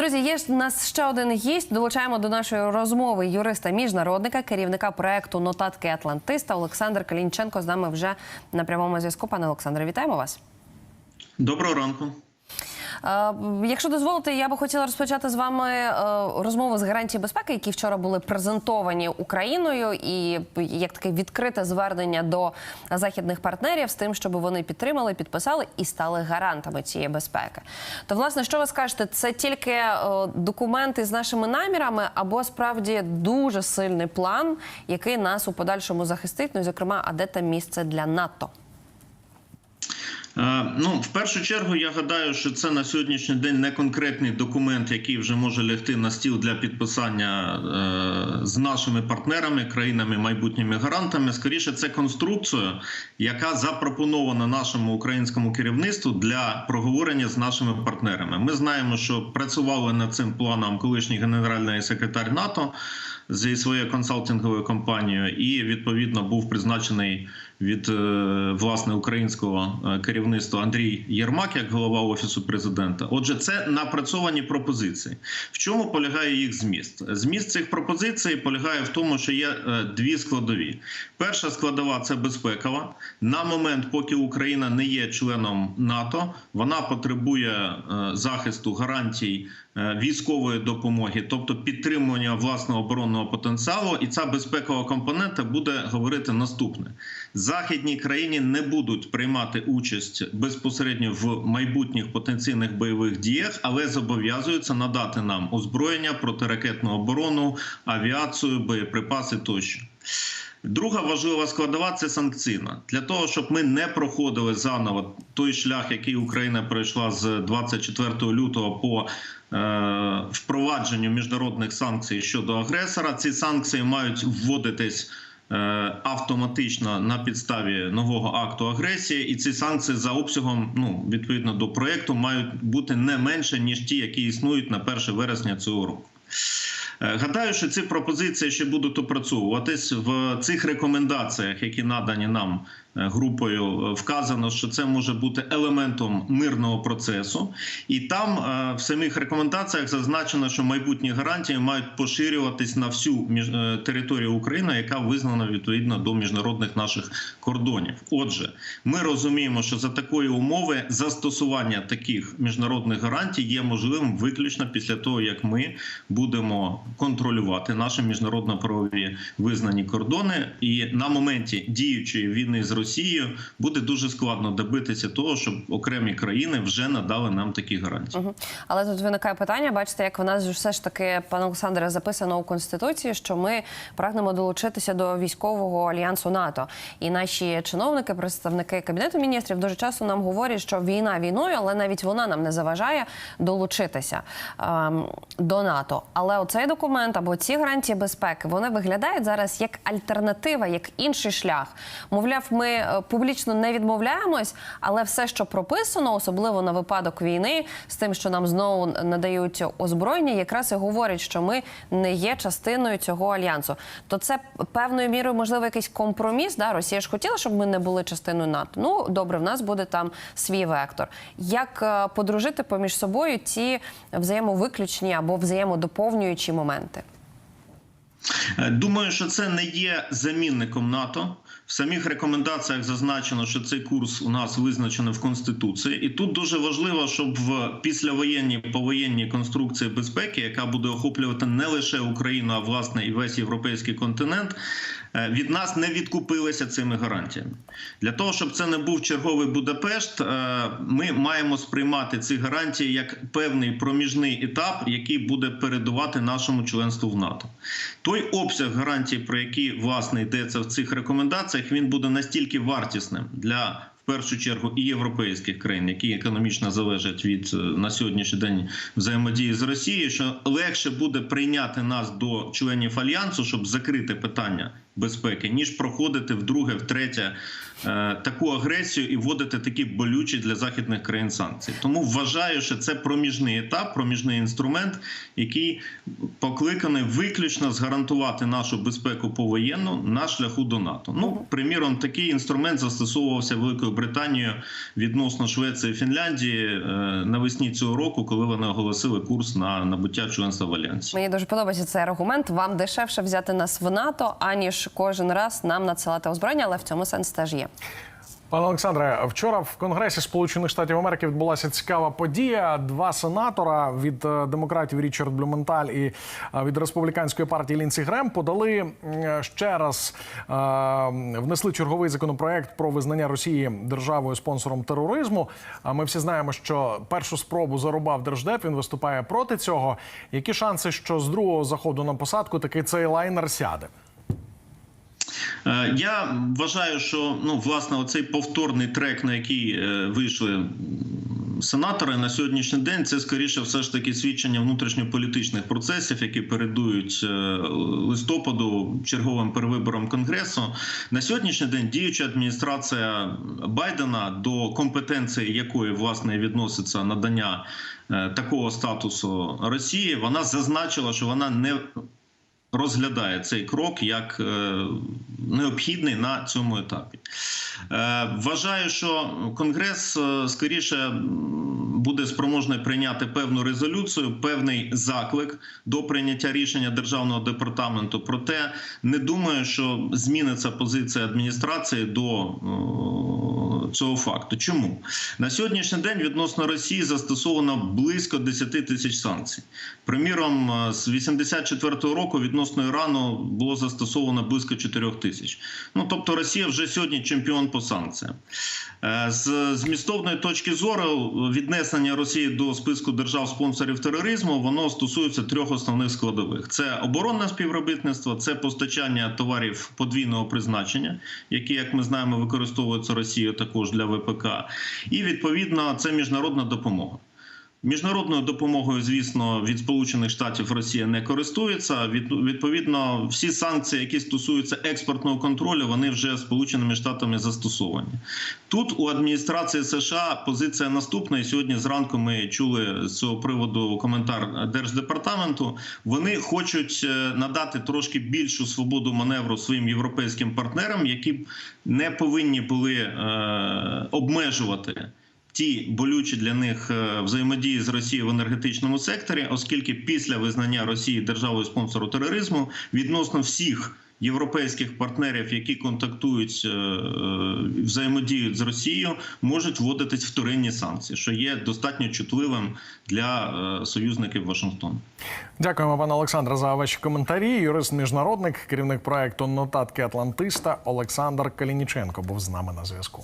Друзі, є у нас ще один гість. Долучаємо до нашої розмови юриста міжнародника, керівника проекту Нотатки Атлантиста Олександр Калінченко з нами вже на прямому зв'язку. Пане Олександре, вітаємо вас. Доброго ранку. Е, Якщо дозволите, я би хотіла розпочати з вами е, розмову з гарантії безпеки, які вчора були презентовані Україною, і як таке відкрите звернення до західних партнерів з тим, щоб вони підтримали, підписали і стали гарантами цієї безпеки. То, власне, що ви скажете, це тільки е, документи з нашими намірами, або справді дуже сильний план, який нас у подальшому захистить? Ну, зокрема, а де там місце для НАТО? Е, Ну, в першу чергу, я гадаю, що це на сьогоднішній день не конкретний документ, який вже може лягти на стіл для підписання е, з нашими партнерами, країнами, майбутніми гарантами. Скоріше, це конструкція, яка запропонована нашому українському керівництву для проговорення з нашими партнерами. Ми знаємо, що працювали над цим планом колишній генеральний секретар НАТО зі своєю консалтинговою компанією, і відповідно був призначений від е, власне українського е, керівництва Андрій Єрмак як голова офісу президента. Отже, це напрацьовані пропозиції. В чому полягає їх зміст? Зміст цих пропозицій полягає в тому, що є е, дві складові. Перша складова це безпекова. На момент, поки Україна не є членом НАТО, вона потребує захисту гарантій військової допомоги, тобто підтримування власного оборонного потенціалу. І ця безпекова компонента буде говорити наступне: західні країни не будуть приймати участь безпосередньо в майбутніх потенційних бойових діях, але зобов'язуються надати нам озброєння, протиракетну оборону, авіацію, боєприпаси тощо. Друга важлива складова це санкційна для того, щоб ми не проходили заново той шлях, який Україна пройшла з 24 лютого по е, впровадженню міжнародних санкцій щодо агресора. Ці санкції мають вводитись. Е, Автоматично на підставі нового акту агресії, і ці санкції за обсягом, ну відповідно до проекту, мають бути не менше ніж ті, які існують на 1 вересня цього року. Е, Гадаю, що ці пропозиції ще будуть опрацьовуватись в цих рекомендаціях, які надані нам групою. е, Вказано, що це може бути елементом мирного процесу, і там е, в самих рекомендаціях зазначено, що майбутні гарантії мають поширюватись на всю е, територію України, яка визнана відповідно до міжнародних наших кордонів. Отже, ми розуміємо, що за такої умови застосування таких міжнародних гарантій є можливим виключно після того, як ми будемо контролювати наші міжнародно-правові визнані кордони. І на моменті діючої війни з Росією буде дуже складно добитися того, щоб окремі країни вже надали нам такі гарантії. Мгм. Але тут виникає питання. Бачите, як в нас все ж таки, пане Олександре, записано у конституції, що ми прагнемо долучитися до військового альянсу НАТО. І наші чиновники, представники кабінету міністрів, дуже часто нам говорять, що війна війною, але навіть вона нам не заважає долучитися ем, до НАТО. Але оцей документ або ці гарантії безпеки вони виглядають зараз як альтернатива, як інший шлях. Мовляв, ми е, публічно не відмовляємось, але все, що прописано, особливо на випадок війни, з тим, що нам знову надають озброєння, якраз і говорять, що ми не є частиною цього альянсу. То це певною мірою можливо якийсь компроміс. Да? Росія ж хотіла, щоб ми не були частиною НАТО. Ну добре, в нас буде там свій вектор. Як е, подружити поміж собою ці взаємовиключні або взаємодоповнюючі моменти? Е, Думаю, що це не є замінником НАТО. В самих рекомендаціях зазначено, що цей курс у нас визначений в конституції, і тут дуже важливо, щоб в післявоєнній повоєнній конструкції безпеки, яка буде охоплювати не лише Україну, а власне і весь європейський континент, від нас не відкупилися цими гарантіями. Для того щоб це не був черговий Будапешт, е, ми маємо сприймати ці гарантії як певний проміжний етап, який буде передувати нашому членству в НАТО. Той обсяг гарантій, про які власне йдеться в цих рекомендаціях, він буде настільки вартісним для. В першу чергу і європейських країн, які економічно залежать від е, на сьогоднішній день взаємодії з Росією, що легше буде прийняти нас до членів альянсу, щоб закрити питання безпеки, ніж проходити вдруге, втретє е, таку агресію і вводити такі болючі для західних країн санкції. Тому вважаю, що це проміжний етап, проміжний інструмент, який покликаний виключно згарантувати нашу безпеку повоєнну на шляху до НАТО. Ну, приміром, такий інструмент застосовувався Великою Британією відносно Швеції і Фінляндії е, навесні цього року, коли вони оголосили курс на набуття членства в альянсі. Мені дуже подобається цей аргумент. Вам дешевше взяти нас в НАТО, аніж кожен раз нам надсилати озброєння, але в цьому сенс теж є. Пане Олександре, вчора в Конгресі Сполучених Штатів Америки відбулася цікава подія. Два сенатора від е, демократів Річард Блюменталь і е, від республіканської партії Лінсі Грем подали ще раз е, внесли черговий законопроект про визнання Росії державою спонсором тероризму. А ми всі знаємо, що першу спробу зарубав держдеп. Він виступає проти цього. Які шанси, що з другого заходу на посадку таки цей лайнер сяде? Е, Я вважаю, що ну власне оцей повторний трек, на який е, вийшли сенатори на сьогоднішній день, це скоріше все ж таки свідчення внутрішньополітичних процесів, які передують е, листопаду черговим перевиборам конгресу. На сьогоднішній день діюча адміністрація Байдена, до компетенції якої власне відноситься надання такого статусу Росії, вона зазначила, що вона не розглядає цей крок як е, необхідний на цьому етапі. Е, Вважаю, що Конгрес е, скоріше буде спроможний прийняти певну резолюцію, певний заклик до прийняття рішення державного департаменту. Проте не думаю, що зміниться позиція адміністрації до цього факту. Чому на сьогоднішній день відносно Росії застосовано близько 10 тисяч санкцій? Приміром, з 84-го року відносно Ірану було застосовано близько 4 тисяч. Ну тобто, Росія вже сьогодні чемпіон по санкціям. Е, З змістовної точки зору віднесення Росії до списку держав-спонсорів тероризму воно стосується трьох основних складових: це оборонне співробітництво, це постачання товарів подвійного призначення, які, як ми знаємо, використовуються Росією також для ВПК, і відповідно це міжнародна допомога. Міжнародною допомогою, звісно, від Сполучених Штатів Росія не користується. Відповідно, всі санкції, які стосуються експортного контролю, вони вже Сполученими Штатами застосовані. Тут у адміністрації США позиція наступна. І сьогодні зранку ми чули з цього приводу коментар Держдепартаменту. Вони хочуть е, надати трошки більшу свободу маневру своїм європейським партнерам, які не повинні були е, обмежувати ті болючі для них е, взаємодії з Росією в енергетичному секторі, оскільки після визнання Росії державою спонсору тероризму відносно всіх. Європейських партнерів, які контактують е, е, взаємодіють з Росією, можуть вводитись вторинні санкції, що є достатньо чутливим для союзників Вашингтону. Дякуємо, пане Олександре, за ваші коментарі. Юрист міжнародник, керівник проекту Нотатки Атлантиста Олександр Калініченко був з нами на зв'язку.